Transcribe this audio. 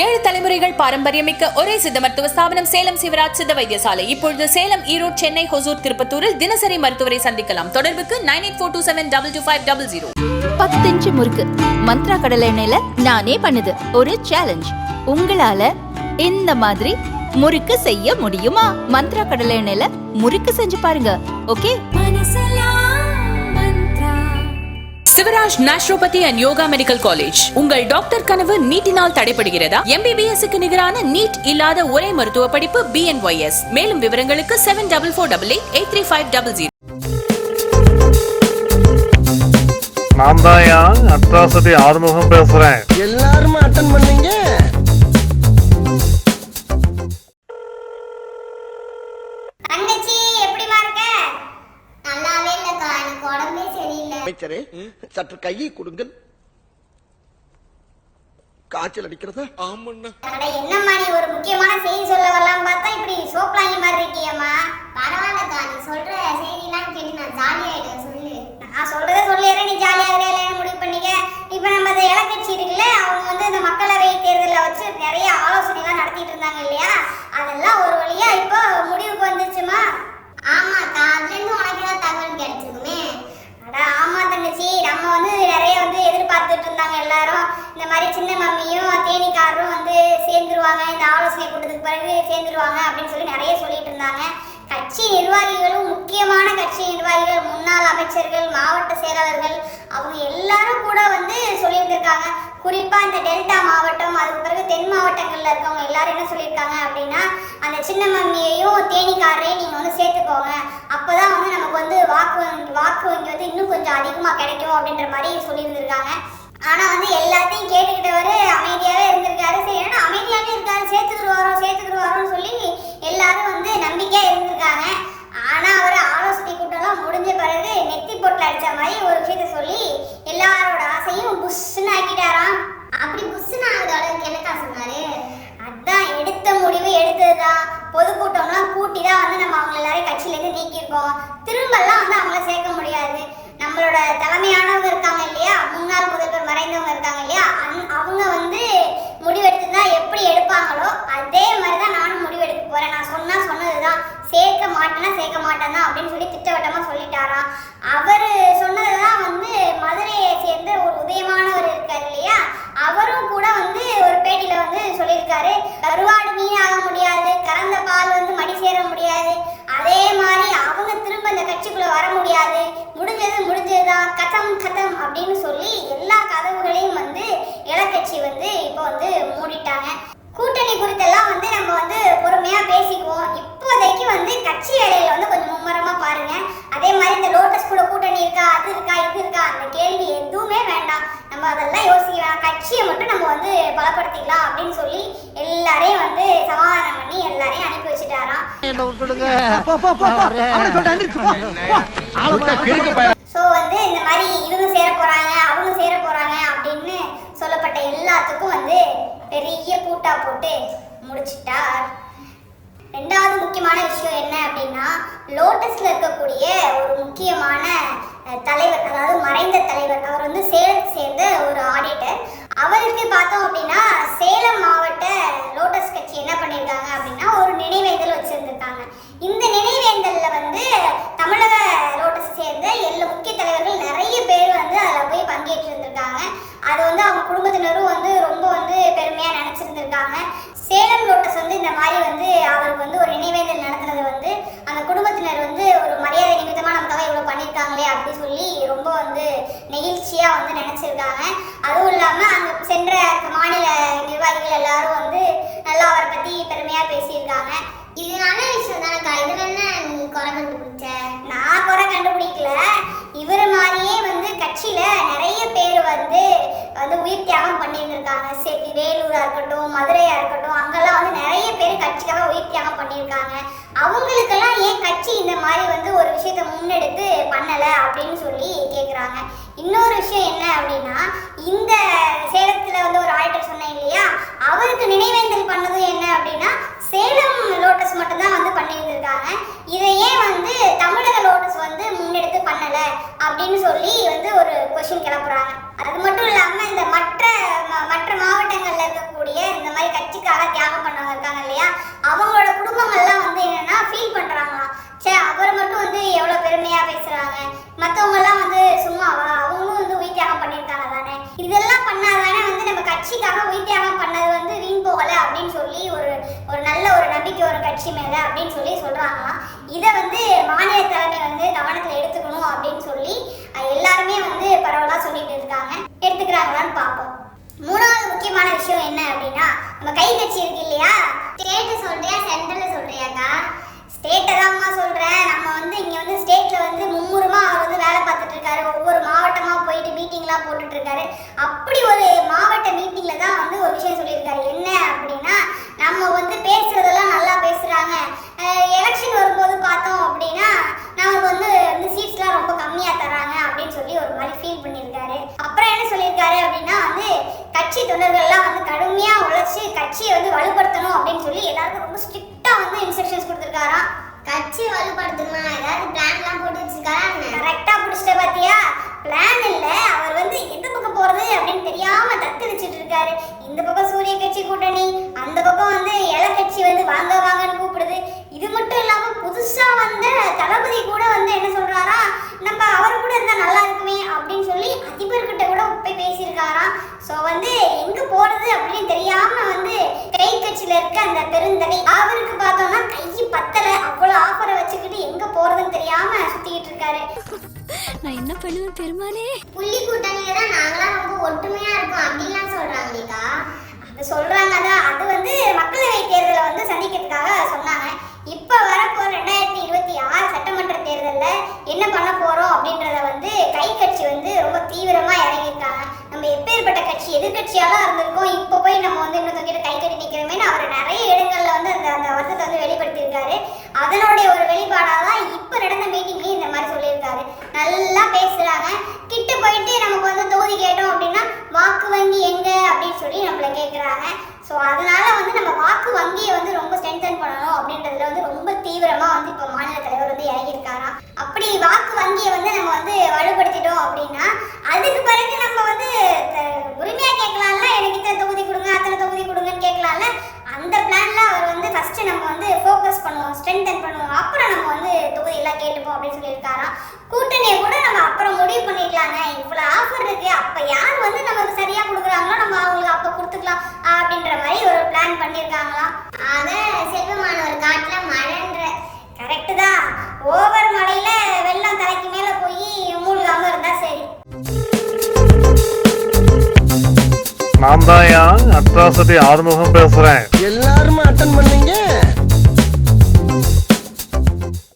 ஏழு தலைமுறைகள் பாரம்பரியமிக்க ஒரே சித்த மருத்துவ ஸ்தாபனம் சேலம் சிவராஜ் சித்த வைத்தியசாலை. இப்பொழுது சேலம் ஈரோடு சென்னை ஹொசூர் திருப்பத்தூரில் தினசரி மருத்துவரை சந்திக்கலாம். தொடர்புக்கு nine eight four two seven double two five double zero. பத்தஞ்சு முறுக்கு. மந்த்ரா கடலை எண்ணெயில நானே பண்ணுது. ஒரு சேலஞ்ச் உங்களால இந்த மாதிரி முறுக்கு செய்ய முடியுமா? மந்த்ரா கடலை எண்ணெயில முறுக்கு செஞ்சு பாருங்க. Okay Sivaraj naturopathy and yoga medical college. உங்கள் டாக்டர் கனவு நீட்டினால் தடைபடுகிறதா? எம்பிபிஎஸ் க்கு நிகரான நீட் இல்லாத ஒரே மருத்துவ படிப்பு பிஎன்ஒய்எஸ் மேலும் விவரங்களுக்கு seven double four double eight eight three five double zero நான் தான் அட்ராசிட்டி ஆறுமுகம் பேசுறேன்? எல்லாரும் அட்டன் பண்ணீங்க சற்று கையை கொடுங்கள். காய்ச்சல் அடிக்கிறதா? அட என்னம்மா நீ ஒரு முக்கியமான செய்தி சொல்ல வரலாம் பார்த்தா இப்படி சோப்லாங்கி மாதிரி இருக்கியம்மா. பரவாயில்லக்கா நீ சொல்ற செய்திலாம் கேட்டு நான் ஜாலியாயிட்டேன் சொல்லு. நான் சொல்றதை சொல்லிடுறேன் நீ ஜாலியாகிறே இல்லைன்னு முடிவு பண்ணிக்க? இப்போ நம்ம இந்த இலக்கட்சி இருக்குல்ல அவங்க வந்து இந்த மக்களவை தேர்தலில் வச்சு நிறைய ஆலோசனைலாம் நடத்திட்டு இருந்தாங்க இல்லையா அதெல்லாம் ஒரு வழியா இப்போ முடிவுக்கு வந்துருச்சுமா ஆமாக்கா அதுலேருந்து உனக்கு ஏதாவது தகவல் கிடைச்சிருக்குமே அட ஆமா தங்கச்சி நம்ம வந்து நிறைய வந்து எதிர்பார்த்துட்டு இருந்தாங்க எல்லாரும் இந்த மாதிரி சின்ன மம்மியும் தேனிக்காரரும் வந்து சேர்ந்துருவாங்க இந்த ஆலோசனை கூட்டத்துக்கு பிறகு சேர்ந்துருவாங்க அப்படின்னு சொல்லி நிறைய சொல்லிட்டு இருந்தாங்க. கட்சி நிர்வாகிகளும் முக்கியமான கட்சி நிர்வாகிகள் முன்னாள் அமைச்சர்கள் மாவட்ட செயலாளர்கள் அவங்க எல்லாரும் கூட வந்து சொல்லியிருந்திருக்காங்க. குறிப்பாக இந்த டெல்டா மாவட்டம் அதுக்கு பிறகு தென் மாவட்டங்களில் இருக்கவங்க எல்லாரும் என்ன சொல்லியிருக்காங்க அப்படின்னா அந்த சின்ன மம்மியையும் தேனிக்காரரையும் நீங்கள் வந்து சேர்த்துக்கோங்க. அப்போ தான் வந்து நமக்கு வந்து வாக்கு வங்கி வாக்கு வங்கி வந்து இன்னும் கொஞ்சம் அதிகமாக கிடைக்கும் அப்படின்ற மாதிரி சொல்லியிருந்திருக்காங்க. ஆனால் வந்து எல்லாத்தையும் கேட்டுக்கிட்டவர் அமைதியாகவே இருந்திருக்காரு. சரி ஏன்னா அமைதியாகவே இருக்காரு சேர்த்து எடுத்ததுதான் பொதுக்கூட்டம்லாம் கூட்டி தான் வந்து நம்ம அவங்க எல்லாரையும் கட்சியிலேருந்து நீக்கியிருக்கோம். திரும்பலாம் வந்து அவங்கள சேர்க்க முடியாது. நம்மளோட தலைமையானவங்க இருக்காங்க இல்லையா? முன்னாள் முதல்வர் மறைந்தவங்க இருக்காங்க இல்லையா? அந்- அவங்க வந்து முடிவெடுத்து தான் எப்படி எடுப்பாங்களோ அதே மாதிரி தான் நானும் முடிவெடுக்க போகிறேன் நான் சொன்னால் சொன்னது தான் சேர்க்க மாட்டேன்னா சேர்க்க மாட்டேன் தான் அப்படின்னு சொல்லி திட்டவட்டமாக சொல்லிட்டாராம். அவர் சொன்னது தான் வந்து மதுரையை சேர்ந்த ஒரு உதயமானவர் இருக்கார் இல்லையா? அவரும் கூட வந்து ஒரு பேட்டியில் வந்து சொல்லியிருக்காரு. கருவாடு மீனாக கறந்த பால் வந்து மடி சேர முடியாது. அதே மாதிரி அவங்க திரும்ப இந்த கட்சிக்குள்ள வர முடியாது. முடிஞ்சது முடிஞ்சதுதான். கதம் கதம் அப்படின்னு சொல்லி எல்லா கதவுகளையும் வந்து இலக்கட்சி வந்து இப்போ வந்து மூடிட்டாங்க. கூட்டணி குறித்தெல்லாம் வந்து நம்ம வந்து பொறுமையா பேசிக்குவோம் இப்போதைக்கு வந்து கட்சி வேலையில வந்து கொஞ்சம் மும்மரமா பாருங்க அதே மாதிரி இந்த லோட்டஸ் கூட கூட்டணி இருக்கா அது இருக்கா இது இருக்கா அந்த கேள்வி எதுவுமே வேண்டாம் நம்ம அதெல்லாம் யோசிக்க வேணாம் கட்சியை மட்டும் நம்ம வந்து பலப்படுத்திக்கலாம் அப்படின்னு சொல்லி எல்லாரையும் வந்து சமாதானம் பண்ணி எல்லாரையும் அனுப்பி வச்சுட்டாராம் ஸோ வந்து இந்த மாதிரி இவங்க சேர போறாங்க அவங்க சேர போறாங்க அப்படின்னு சொல்லப்பட்ட எல்லாத்துக்கும் வந்து பெரிய போட்டு முடிச்சிட்டார். ரெண்டாவது முக்கியமான விஷயம் என்ன அப்படின்னா லோட்டஸ்ல இருக்கக்கூடிய ஒரு முக்கியமான தலைவர் அதாவது மறைந்த தலைவர் அவர் வந்து சேலத்தை சேர்ந்த ஒரு ஆடிட்டர் அவருக்கு பார்த்தோம் அப்படின்னா சேலம் மாவட்ட லோட்டஸ் கட்சி என்ன பண்ணியிருக்காங்க அப்படின்னா ஒரு நினைவேந்தல் வச்சிருந்திருக்காங்க இந்த நினைவேந்தல்ல வந்து தமிழக லோட்டஸ் சேர்ந்த எல்லா முக்கிய தலைவர்கள் நிறைய பேர் வந்து அதில் போய் பங்கேற்று இருந்திருக்காங்க அது வந்து அவங்க குடும்பத்தினரும் வந்து ரொம்ப வந்து பெருமையாக நினச்சிருந்திருக்காங்க சேலம் லோட்டஸ் வந்து இந்த மாதிரி வந்து அவருக்கு வந்து ஒரு நினைவேந்தல் நடத்துனது வந்து அந்த குடும்பத்தினர் வந்து ஒரு மரியாதை நிமித்தமாக நமக்காக இவ்வளோ பண்ணியிருக்காங்களே அப்படி சொல்லி ரொம்ப வந்து நெகிழ்ச்சியாக வந்து நினச்சிருக்காங்க. அதுவும் இல்லாமல் அங்கே சென்ற மாநில நிர்வாகிகள் எல்லாரும் வந்து நல்லா அவரை பற்றி பெருமையாக பேசியிருக்காங்க. இது நல்ல விஷயம் தானக்கா. இது என்ன நீ குறை கண்டுபிடிச்ச. நான் குறை கண்டுபிடிக்கல. இவர் மாதிரியே வந்து கட்சியில நிறைய பேர் வந்து வந்து உயிர் தியாகம் பண்ணியிருந்திருக்காங்க. சரி வேலூரா இருக்கட்டும் மதுரையா இருக்கட்டும் அங்கெல்லாம் வந்து நிறைய பேர் கட்சிக்காக உயிர் தியாகம் பண்ணி கட்சி இந்த மாதிரி வந்து ஒரு விஷயத்த முன்னெடுத்து பண்ணல அப்படின்னு சொல்லி கேக்குறாங்க. இன்னொரு விஷயம் என்ன அப்படின்னா இந்த சேலத்துல வந்து ஒரு ஆடிட்டர் சொன்னேன் இல்லையா? அவருக்கு நினைவேந்தல் பண்ணது என்ன அப்படின்னா சேலம் லோட்டஸ் மட்டும்தான் வந்து பண்ணியிருந்திருக்காங்க. இதை ஏன் வந்து தமிழக லோட்டஸ் வந்து முன்னெடுத்து பண்ணல அப்படின்னு சொல்லி வந்து ஒரு கொஷின் கிளப்புறாங்க. அது மட்டும் இல்லாம இந்த மற்ற ம- மற்ற மாவட்டங்கள்ல இருக்கக்கூடிய இந்த மாதிரி கட்சி மேல அப்படின்னு சொல்லி சொல்கிறாங்களாம் இதை வந்து மாநில தலைமை வந்து கவனத்தில் எடுத்துக்கணும் அப்படின்னு சொல்லி எல்லாருமே வந்து பரவலாக சொல்லிட்டு இருக்காங்க. எடுத்துக்கிறாங்களான்னு பார்ப்போம். மூணாவது முக்கியமான விஷயம் என்ன அப்படின்னா நம்ம கை கட்சி இருக்கு இல்லையா? ஸ்டேட் சொல்றியா சென்ட்ரல் சொல்றியாக்கா? ஸ்டேட்டை தான்மா சொல்றேன் நம்ம வந்து இங்க வந்து ஸ்டேட்ல வந்து மும்முரமா அவர் வந்து வேலை பார்த்துட்டு இருக்காரு. ஒவ்வொரு மாவட்டமா போயிட்டு மீட்டிங்லாம் போட்டுட்டு இருக்காரு. அப்படி ஒரு மாவட்ட மீட்டிங்ல தான் வந்து ஒரு விஷயம் சொல்லியிருக்காரு. என்ன அப்படின்னா நம்ம வந்து பேச எலெக்ஷன் வரும்போது பார்த்தோம் அப்படின்னா நமக்கு வந்து வந்து சீட்ஸ்லாம் ரொம்ப கம்மியா தராங்க அப்படின்னு சொல்லி ஒரு மாதிரி ஃபீல் பண்ணியிருக்காரு. அப்புறம் என்ன சொல்லியிருக்காரு அப்படின்னா வந்து கட்சி தொண்டர்கள்லாம் வந்து கடுமையா உழைச்சு கட்சியை வந்து வலுப்படுத்தணும் அப்படின்னு சொல்லி எல்லாருக்கும் ரொம்ப ஸ்ட்ரிக்டா வந்து இன்ஸ்ட்ரக்ஷன்ஸ் கொடுத்துருக்காராம். கட்சி வலுப்படுத்தணுமா? ஏதாவது பிளான்லாம் போட்டு வச்சிருக்காரா கரெக்டா பிடிச்சிட்ட பாத்தியா? பிளான் இல்லை. அவர் வந்து எந்த பக்கம் போறது அப்படின்னு தெரியாம தத்தளிச்சுட்டு இருக்காரு. இந்த பக்கம் சூரிய கட்சி கூட்டணி அந்த பக்கம் வந்து இலை கட்சி வந்து வாங்க வாங்கன்னு கூப்பிடுது. இது மட்டும் இல்லாம புதுசா வந்த தளபதி கூட வந்து என்ன சொல்றாரா நம்ம அவர் கூட இருந்தா நல்லா இருக்குமே அப்படின்னு சொல்லி அதிபர்கிட்ட கூட போய் பேசியிருக்காராம். ஸோ வந்து எங்க போறது அப்படின்னு தெரியாம வந்து கை கட்சியில இருக்க அந்த பெருந்தகை அவருக்கு பார்த்தோம்னா கை பத்தலை. அவ்வளோ நான் பண்ணுவேன் பெருமானே புள்ளி கூட்டணியில தான் நாங்களாம் ரொம்ப ஒற்றுமையா இருக்கோம் அப்படின்லாம் சொல்றாங்களேக்கா அது சொல்றாங்க தான் அது வந்து மக்களவை தேர்தலை வந்து சந்திக்கிறதுக்காக சொன்னாங்க. இப்போ வரப்போ ரெண்டாயிரத்தி இருபத்தி ஆறு சட்டமன்ற தேர்தலில் என்ன பண்ண போறோம் அப்படின்றத வந்து கை கட்சி வந்து ரொம்ப தீவிரமா இறங்கியிருக்காங்க. நம்ம எப்பேற்பட்ட கட்சி எதிர்கட்சியாலாம் இருந்திருக்கோம் இப்போ போய் நம்ம வந்து இன்னும் கிட்ட கை கட்டி நிற்கிறோமேனு அவர் நிறைய இடங்கள்ல வந்து அந்த அந்த வருத்தத்தை வந்து வெளிப்படுத்தியிருக்காரு. அதனுடைய ஒரு வெளிப்பாடாக நடந்த மீட்டிங்லேயும் இந்த மாதிரி சொல்லியிருக்காரு. நல்லா பேசுகிறாங்க கிட்ட போயிட்டு நமக்கு வந்து தொகுதி கேட்டோம் அப்படின்னா வாக்கு வங்கி எங்கே அப்படின்னு சொல்லி நம்மளை கேட்குறாங்க ஸோ அதனால வந்து நம்ம வாக்கு வங்கியை வந்து ரொம்ப ஸ்ட்ரென்தன் பண்ணணும் அப்படின்றதுல வந்து ரொம்ப தீவிரமாக வந்து இப்போ மாநில தலைவர் வந்து இறங்கியிருக்காராம் அப்படி வாக்கு வங்கியை வந்து நம்ம வந்து வலுப்படுத்திட்டோம் அப்படின்னா அதுக்கு பிறகு நம்ம வந்து உரிமையாக கேட்கலாம்ல? எனக்கு இத்தனை தொகுதி கொடுங்க அத்தனை தொகுதி கொடுங்கன்னு கேட்கலாம்ல? அந்த பிளான்ல அவர் வந்து ஃபர்ஸ்ட் நம்ம வந்து ஃபோக்கஸ் பண்ணுவோம் ஸ்ட்ரென்தன் பண்ணுவோம். அப்புறம் நம்ம வந்து அப்படின்னு சொல்லியிருக்காராம் கூட்டணியை கூட நம்ம அப்புறம் முடிவு பண்ணிக்கலாங்க இவ்வளவு ஆஃபர் இருக்கு. அப்ப யார் வந்து நமக்கு சரியா கொடுக்குறாங்களோ நம்ம அவங்களுக்கு அப்ப கொடுத்துக்கலாம் அப்படின்ற மாதிரி ஒரு பிளான் பண்ணியிருக்காங்களாம் அத செல்வமானவர் காட்டுல மழைன்ற. கரெக்ட் தான். ஓவர் மழையில வெள்ளம் தலைக்கு மேல போய் மூழ்காம இருந்தா சரி. நான் தான் அட்ராசிட்டி ஆறுமுகம் பேசுறேன்? எல்லாரும் அட்டன் பண்ணீங்க?